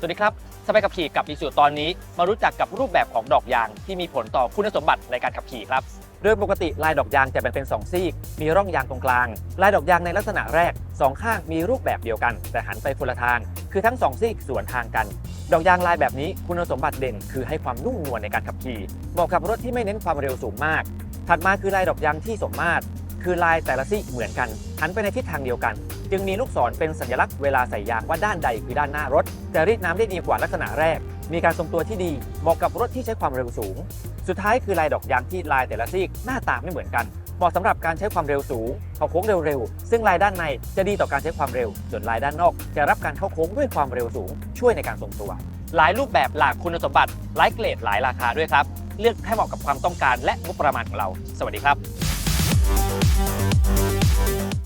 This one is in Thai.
สวัสดีครับสบายขับขี่กับอีสูตอนนี้ มารู้จักกับรูปแบบของดอกยางที่มีผลต่อคุณสมบัติในการขับขี่ครับ โดยปกติลายดอกยางจะแบ่งเป็น 2 ซีก มีร่องยางตรงกลาง ลายดอกยางในลักษณะแรก 2 ข้างมีรูปแบบเดียวกัน แต่หันไปคนละทาง คือทั้ง 2 ซีกสวนทางกัน ดอกยางลายแบบนี้คุณสมบัติเด่น คือให้ความนุ่มนวลในการขับขี่เหมาะกับรถที่ไม่เน้นความเร็วสูงมาก ถัดมาคือลายดอกยางที่สมมาตร คือลายแต่ละซีกเหมือนกันหันไปในทิศทางเดียวกัน จึงมีลูกศรเป็นสัญลักษณ์เวลาใส่ยางว่าด้านใดคือด้านหน้ารถ จะรีดน้ำได้ดีกว่าลักษณะแรก มีการทรงตัวที่ดีเหมาะกับรถที่ใช้ความเร็วสูง สุดท้ายคือลายดอกยางที่ลายแต่ละซีกหน้าตาไม่เหมือนกันเหมาะสำหรับการใช้ความเร็วสูงเข้าโค้งเร็วๆ ซึ่งลายด้านในจะดีต่อการใช้ความเร็ว ส่วนลายด้านนอก จะรับการเข้าโค้งด้วยความเร็วสูง ช่วยในการทรงตัว หลายรูปแบบหลากคุณสมบัติหลายเกรดหลายราคาด้วยครับ เลือกให้เหมาะกับความต้องการและงบประมาณของเรา สวัสดีครับ Bye.